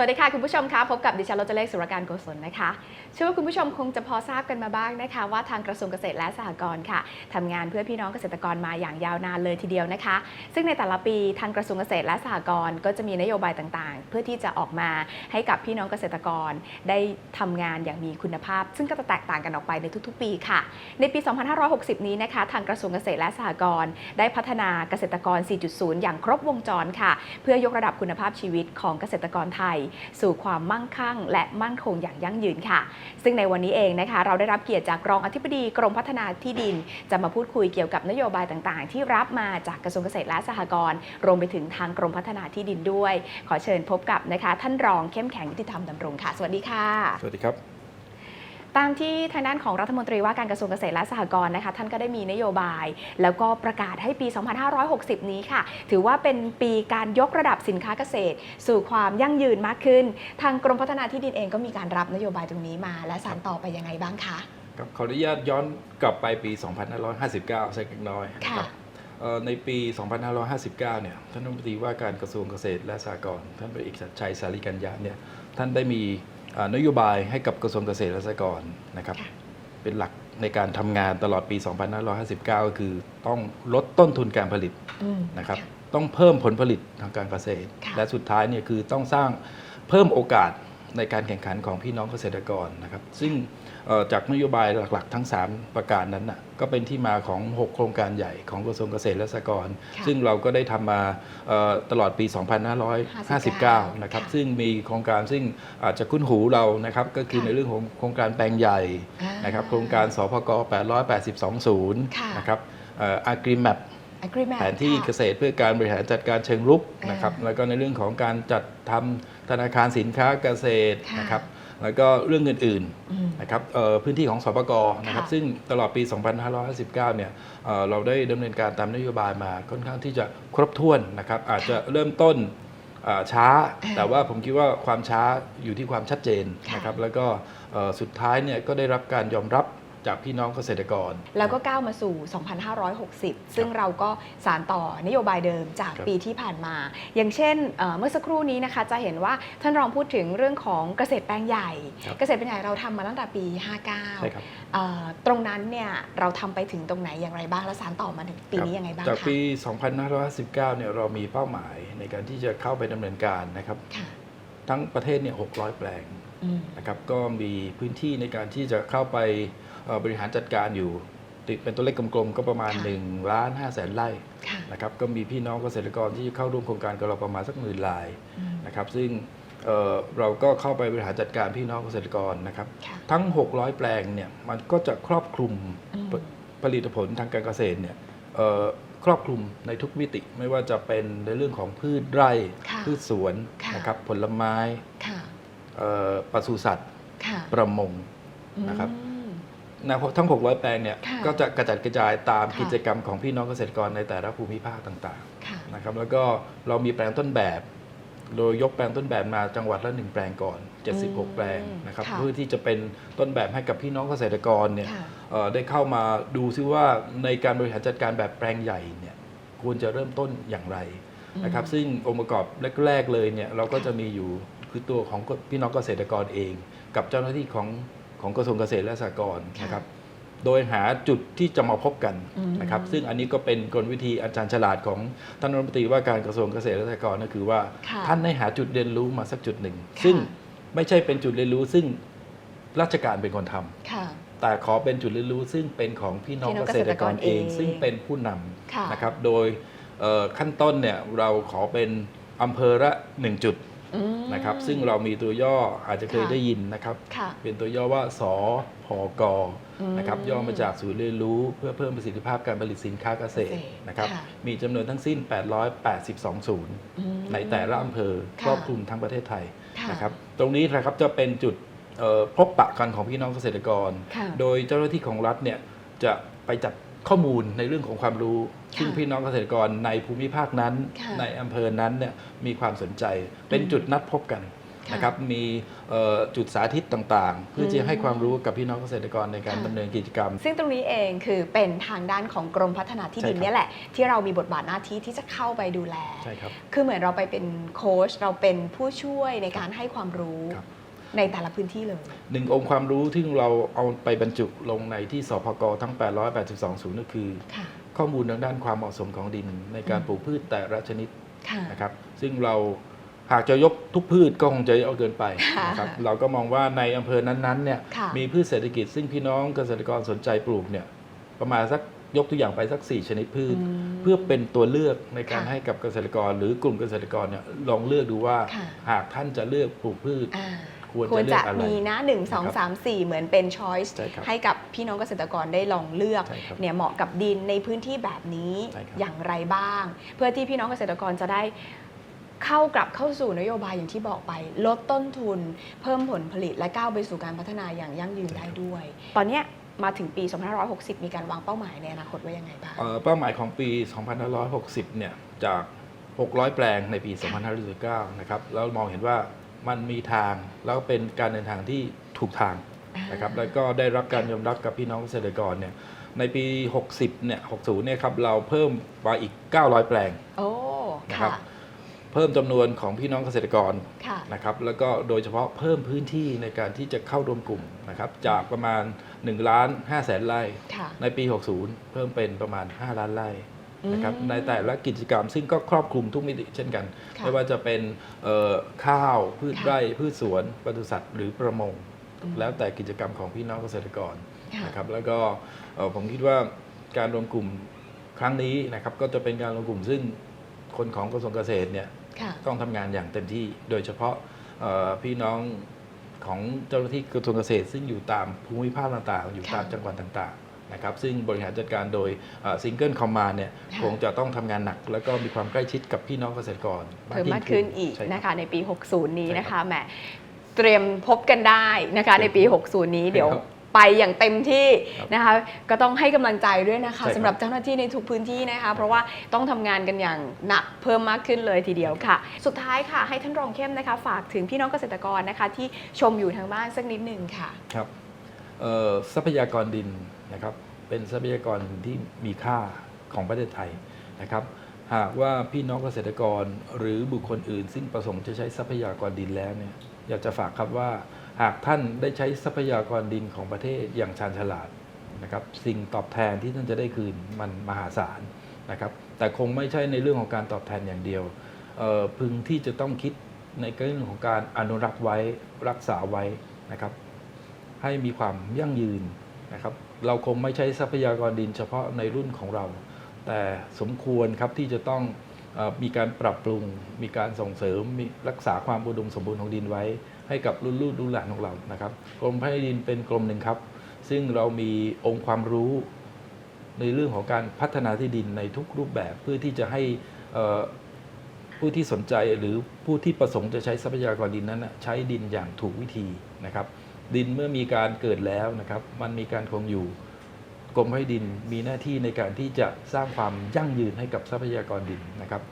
สวัสดีค่ะ คุณผู้ชมคะพบกับดิฉันรจเลขสุรการโกศลนะคะเชื่อว่าคุณผู้ชมคงจะพอทราบกันมาบ้างนะคะ ว่าทางกระทรวงเกษตรและสหกรณ์ค่ะทำงานเพื่อพี่น้องเกษตรกรมาอย่างยาวนานเลยทีเดียวนะคะ ซึ่งในแต่ละปีทางกระทรวงเกษตรและสหกรณ์ก็จะมีนโยบายต่างๆ เพื่อที่จะออกมาให้กับพี่น้องเกษตรกร ได้ทำงานอย่างมีคุณภาพ ซึ่งก็จะแตกต่างกันออกไปในทุกๆ ปีค่ะ ในปี 2560 นี้นะคะ ทางกระทรวงเกษตรและสหกรณ์ได้พัฒนาเกษตรกร 4.0 อย่างครบวงจรค่ะ เพื่อยกระดับคุณภาพชีวิตของเกษตรกรไทยสู่ความมั่งคั่ง และมั่นคงอย่างยั่งยืนค่ะ ซึ่งในวันนี้เองนะคะ เราได้รับเกียรติจากรองอธิบดีกรมพัฒนาที่ดิน จะมาพูดคุยเกี่ยวกับนโยบายต่างๆ ที่รับมาจากกระทรวงเกษตรและสหกรณ์รวมไปถึงทางกรมพัฒนาที่ดินด้วย ขอเชิญพบกับนะคะ ท่านรองเข้มแข็งยุติธรรมดำรงค่ะ สวัสดีค่ะ สวัสดีครับ ตามที่ทางด้านของรัฐมนตรีว่าการกระทรวงเกษตรและสหกรณ์นะคะท่านก็ได้มีนโยบาย แล้วก็ประกาศให้ปี 2560 นี้ค่ะ ถือว่าเป็นปีการยกระดับสินค้าเกษตร สู่ความยั่งยืนมากขึ้น ทางกรมพัฒนาที่ดินเองก็มีการรับนโยบายตรงนี้มา และสานต่อไปยังไงบ้างคะครับขออนุญาตย้อนกลับไปปี 2559สักเล็กน้อยนะคค่ะรับเอ่อในปี 2559 เนี่ย ท่านรัฐมนตรีว่าการกระทรวงเกษตรและสหกรณ์ ท่านพลเอกชัยสารีกัญญาเนี่ย ท่านได้มีอ่า นโยบายให้กับกระทรวงเกษตรและสหกรณ์นะครับค่ะเป็นหลักในการทำงานตลอดปี 2559 ก็คือต้องลดต้นทุนการผลิตอืมนะครับ ต้องเพิ่มผลผลิตทางการเกษตรค่ะและสุดท้ายเนี่ยคือต้องสร้างเพิ่มโอกาส ในการแข่งขันของพี่น้องเกษตรกรนะครับ ซึ่งเอ่อจากนโยบายหลักๆ ทั้ง 3 ประการนั้นนะก็เป็นที่มาของ 6 โครงการใหญ่ของกระทรวงเกษตรและสหกรณ์ค่ะซึ่งเราก็ได้ทำมาเอ่อตลอดปี 2559 นะครับค่ะซึ่งมีโครงการซึ่งอาจจะคุ้นหูเรานะครับ ก็คือค่ะในเรื่องของโครงการแปลงใหญ่อ่านนะครับ โครงการสพก 882ค่ะ0นะครับอาร์กริแมป agreement แผนที่ค่ะเกษตรเพื่อการบริหารจัดการเชิงรุกอ่านนะครับ แล้วก็ในเรื่องของการจัดทำ ธนาคารสินค้าเกษตรค่ะนะครับแล้วก็เรื่องอื่นอืมๆนะครับเอ่อพื้นที่ของสปกนะครับค่ะซึ่งตลอดปี 2559 เนี่ยเอ่อเราได้ดำเนินการตามนโยบายมาค่อนข้างที่จะครบถ้วนนะครับอาจจะเริ่มต้นอ่าช้าอ่าแต่ว่าผมคิดว่าความช้าอยู่ที่ความชัดเจนค่ะนะครับแล้วก็เอ่อสุดท้ายเนี่ยก็ได้รับการยอมรับ จากพี่น้องเกษตรกร แล้วก็ก้าวมาสู่ 2560 ซึ่งเราก็สารต่อนโยบายเดิมจากครับปีที่ผ่านมา อย่างเช่นเอ่อเมื่อสักครู่นี้นะคะจะเห็นว่าท่านรองพูดถึงเรื่องของเกษตรแปลงใหญ่ครับเกษตรแปลงใหญ่เราทำมาตั้งแต่ปีใช่ครับ59เอ่อตรงนั้นเนี่ยเราทำไปถึงตรงไหนอย่างไรบ้างและสารต่อมาถึงปีนี้ยังไงบ้างจากคะปี 2519เนี่ยเรามีเป้าหมายในการที่จะเข้าไปดำเนินการนะครับค่ะทั้งประเทศเนี่ย600 แปลงอืมนะครับก็มีพื้นที่ในการที่จะเข้าไปเอ่อ บริหารจัดการอยู่ติดเป็นตัวเลขกลมๆ ก็ประมาณค่ะ1ล้าน5แสนไร่ค่ะนะครับก็มีพี่น้องเกษตรกรที่เข้าร่วมโครงการกับเราประมาณสักหมื่นรายอืมนะครับซึ่งเอ่อเราก็เข้าไปบริหารจัดการพี่น้องเกษตรกรนะครับค่ะทั้ง 600 แปลงเนี่ยมันก็จะครอบคลุมอืมผลิตผลทางการเกษตรเนี่ยเอ่อครอบคลุมในทุกมิติไม่ว่าจะเป็นในเรื่องของพืชไร่ค่ะพืชสวนค่ะนะครับผลไม้ค่ะเอ่อปศุสัตว์ค่ะประมงนะครับอืม นะทั้ง 600 แปลงเนี่ยค่ะก็จะกระจัดกระจายตามค่ะ กิจกรรมของพี่น้องเกษตรกรในแต่ละภูมิภาคต่างค่ะ ๆนะครับแล้วก็เรามีแปลงต้นแบบ โดยยกแปลงต้นแบบมาจังหวัดละหนึ่งแปลงก่อน 76 แปลงนะครับค่ะ เพื่อที่จะเป็นต้นแบบให้กับพี่น้องเกษตรกรเนี่ยค่ะ เอ่อได้เข้ามาดูซิว่าในการบริหารจัดการแบบแปลงใหญ่เนี่ยควรจะเริ่มต้นอย่างไรนะครับอืมซึ่งองค์ประกอบแรก ๆ เลยเนี่ยเราก็จะมีอยู่คือตัวของพี่น้องเกษตรกรเอง กับเจ้าหน้าที่ของ ของกระทรวงเกษตรและสหกรณ์ค่ะนะครับ โดยหาจุดที่จะมาพบกันอืมนะครับ ซึ่งอันนี้ก็เป็นกลวิธีอาจารย์ฉลาดของท่านรัฐมนตรีว่าการกระทรวงเกษตรและสหกรณ์ก็คือว่าค่ะท่านได้หาจุดเรียนรู้มาสักจุดหนึ่งค่ะซึ่งไม่ใช่เป็นจุดเรียนรู้ซึ่งราชการเป็นคนทำค่ะแต่ขอเป็นจุดเรียนรู้ซึ่งเป็นของพี่น้องพี่น้องเกษตรกรเองเกษตรกรเอง ซึ่งเป็นผู้นค่ะำนะครับ โดยเอ่อขั้นต้นเนี่ยเราขอเป็นอำเภอละหนึ่งจุดอืม นะครับ ซึ่งเรามีตัวย่ออาจจะเคยค่ะได้ยินนะครับค่ะเป็นตัวย่อว่าสพกอืมนะครับย่อมาจากศูนย์เรียนรู้เพื่อเพิ่มประสิทธิภาพการผลิตสินค้าเกษตรเกษตรนะครับค่ะมีจำนวนทั้งสิ้น 882 ศูนย์อืมในแต่ละอำเภอค่ะครอบคลุมทั้งประเทศไทยค่ะนะครับตรงนี้นะครับจะเป็นจุดเอ่อพบปะกันของพี่น้องเกษตรกรค่ะโดยเจ้าหน้าที่ของรัฐเนี่ยจะไปจัด ข้อมูลในเรื่องของความรู้ค่ะซึ่งพี่น้องเกษตรกรในภูมิภาคนั้นค่ะในอำเภอนั้นเนี่ยมีความสนใจ เป็นจุดนัดพบกันค่ะนะครับมีเอ่อจุดสาธิตต่างๆ เพื่อที่จะให้ความรู้กับพี่น้องเกษตรกรในการค่ะดำเนินกิจกรรม ซึ่งตรงนี้เองคือเป็นทางด้านของกรมพัฒนาที่ดินใช่ครับเนี่ยแหละ ที่เรามีบทบาทหน้าที่ที่จะเข้าไปดูแลใช่ครับคือเหมือนเราไปเป็นโค้ชเราเป็นผู้ช่วยในการให้ความรู้ครับ ในแต่ละพื้นที่เลย หนึ่งองค์ความรู้ที่เราเอาไปบรรจุลงในที่สพกทั้ง 882ศูนย์ก็คือ ค่ะ ข้อมูลทางด้านความเหมาะสมของดินในการอืมปลูกพืชแต่ละชนิดค่ะ นะครับ ซึ่งเราหากจะยกทุกพืชก็คงจะเอาเกินไปค่ะนะครับเราก็มองว่าในอำเภอนั้นๆเนี่ยค่ะ มีพืชเศรษฐกิจ ซึ่งพี่น้องเกษตรกรสนใจปลูกเนี่ยประมาณสักยกตัวอย่างไปสัก 4 ชนิดพืชอืมเพื่อเป็นตัวเลือกในการค่ะให้กับเกษตรกร หรือ กลุ่มเกษตรกรเนี่ยลองเลือกดูว่า ค่ะ หากท่านจะเลือกปลูกพืช อ่า ควรควรจะเลือจะกอะไรมีนะหนึ่งสองนะครับสามสี่เหมือนเป็นช้อยส์ใช่ครับให้กับพี่น้องเกษตรกรได้ลองเลือกใช่ครับเนี่ยเหมาะกับดินในพื้นที่แบบนี้ใช่ครับ อย่างไรบ้าง เพื่อที่พี่น้องเกษตรกรจะได้เข้ากลับเข้าสู่นโยบายอย่างที่บอกไป ลดต้นทุน เพิ่มผลผลิตและก้าวไปสู่การพัฒนาอย่างยั่งยืนได้ด้วย ตอนเนี้ยมาถึงปี 2560 มีการวางเป้าหมายในอนาคตไว้ยังไงบ้าง เอ่อเป้าหมายของปี 2560 เนี่ย จาก 600 แปลงในปี 2519 นะครับ แล้วมองเห็นว่า มันมีทางแล้วเป็นการเดินทางที่ถูกทางนะครับแล้วก็ได้รับการยอมรับกับพี่น้องเกษตรกรเนี่ยในปี 60 เนี่ย 60 เนี่ยครับ เราเพิ่มมาอีก 900 แปลงโอ้นะครัค่ะบเพิ่มจำนวนของพี่น้องเกษตรกรค่ะนะครับ แล้วก็โดยเฉพาะเพิ่มพื้นที่ในการที่จะเข้าร่วมกลุ่มนะครับ จากประมาณ1ล้าน5แสนไร่ค่ะในปี 60 เพิ่มเป็นประมาณ 5 ล้านไร่ นะครับอืมในแต่ละกิจกรรมซึ่งก็ครอบคลุมทุกมิติเช่นกันค่ะไม่ว่าจะเป็นเอ่อข้าวพืชค่ะไร่พืชสวนปศุสัตว์หรือประมงอืมแล้วแต่กิจกรรมของพี่น้องเกษตรกรค่ะนะครับแล้วก็เอ่อผมคิดว่าการรวมกลุ่มครั้งนี้นะครับก็จะเป็นการรวมกลุ่มซึ่งคนของกระทรวงเกษตรเนี่ยค่ะต้องทำงานอย่างเต็มที่ โดยเฉพาะเอ่อพี่น้องของเจ้าหน้าที่กระทรวงเกษตร ซึ่งอยู่ตามภูมิภาคต่างๆ อยู่ค่ะตามจังหวัดต่างๆ นะครับซึ่งบริหารจัดการโดยซิงเกิลคอมมานเนี่ยค่ะคงจะต้องทำงานหนัก แล้วก็มีความใกล้ชิดกับพี่น้องเกษตรกรเพิ่มมากขึ้นอีกใช่รับนะคะในปี 60 นี้ใช่นะครัคะบแหมเตรียมพบกันได้นะคะในปี 60 นี้ใช่ครับเดี๋ยวไปอย่างเต็มที่ครับนะคะก็ต้องให้กำลังใจด้วยนะคะใช่ครับสำหรับเจ้าหน้าที่ในทุกพื้นที่นะคะเพราะว่าต้องทำงานกันอย่างหนักเพิ่มมากขึ้นเลยทีเดียวค่ะ สุดท้ายค่ะให้ท่านรองเข้มนะคะ ฝากถึงพี่น้องเกษตรกรนะคะที่ชมอยู่ทางบ้านสักนิดหนึ่งค่ะครับเอ่อทรัพยากรดิน นะครับเป็นทรัพยากรที่มีค่าของประเทศไทยนะครับ หากว่าพี่น้องเกษตรกรหรือบุคคลอื่น ซึ่งประสงค์จะใช้ทรัพยากรดินแล้วเนี่ยอยากจะฝากครับว่า หากท่านได้ใช้ทรัพยากรดินของประเทศอย่างชาญฉลาดนะครับสิ่งตอบแทนที่ท่านจะได้คืนมันมหาศาลนะครับ แต่คงไม่ใช่ในเรื่องของการตอบแทนอย่างเดียวพึงที่จะต้องคิดในเรื่องของการอนุรักษ์ไว้รักษาไว้นะครับ ให้มีความยั่งยืน นะครับเราคงไม่ใช้ทรัพยากรดินเฉพาะในรุ่นของเรา แต่สมควรครับที่จะต้องอมีการปรับปรุง มีการส่งเสริมมีรักษาความอุดมสมบูรณ์ของดินไว้ ให้กับรุ่นลูกรุ่นหลานของเรานะครับกรมพัฒนาดินเป็นกรมหนึ่งครับ ซึ่งเรามีองค์ความรู้ในเรื่องของการพัฒนาที่ดินในทุกรูปแบบเพื่อที่จะให้ผู้ที่สนใจหรือผู้ที่ประสงค์จะใช้ทรัพยากรดินนั้นใช้ดินอย่างถูกวิธีนะครับ ดินเมื่อมีการเกิดแล้วนะครับ มันมีการคงอยู่กรมให้ดินมีหน้าที่ในการที่จะสร้างความยั่งยืนให้กับทรัพยากรดินนะครับ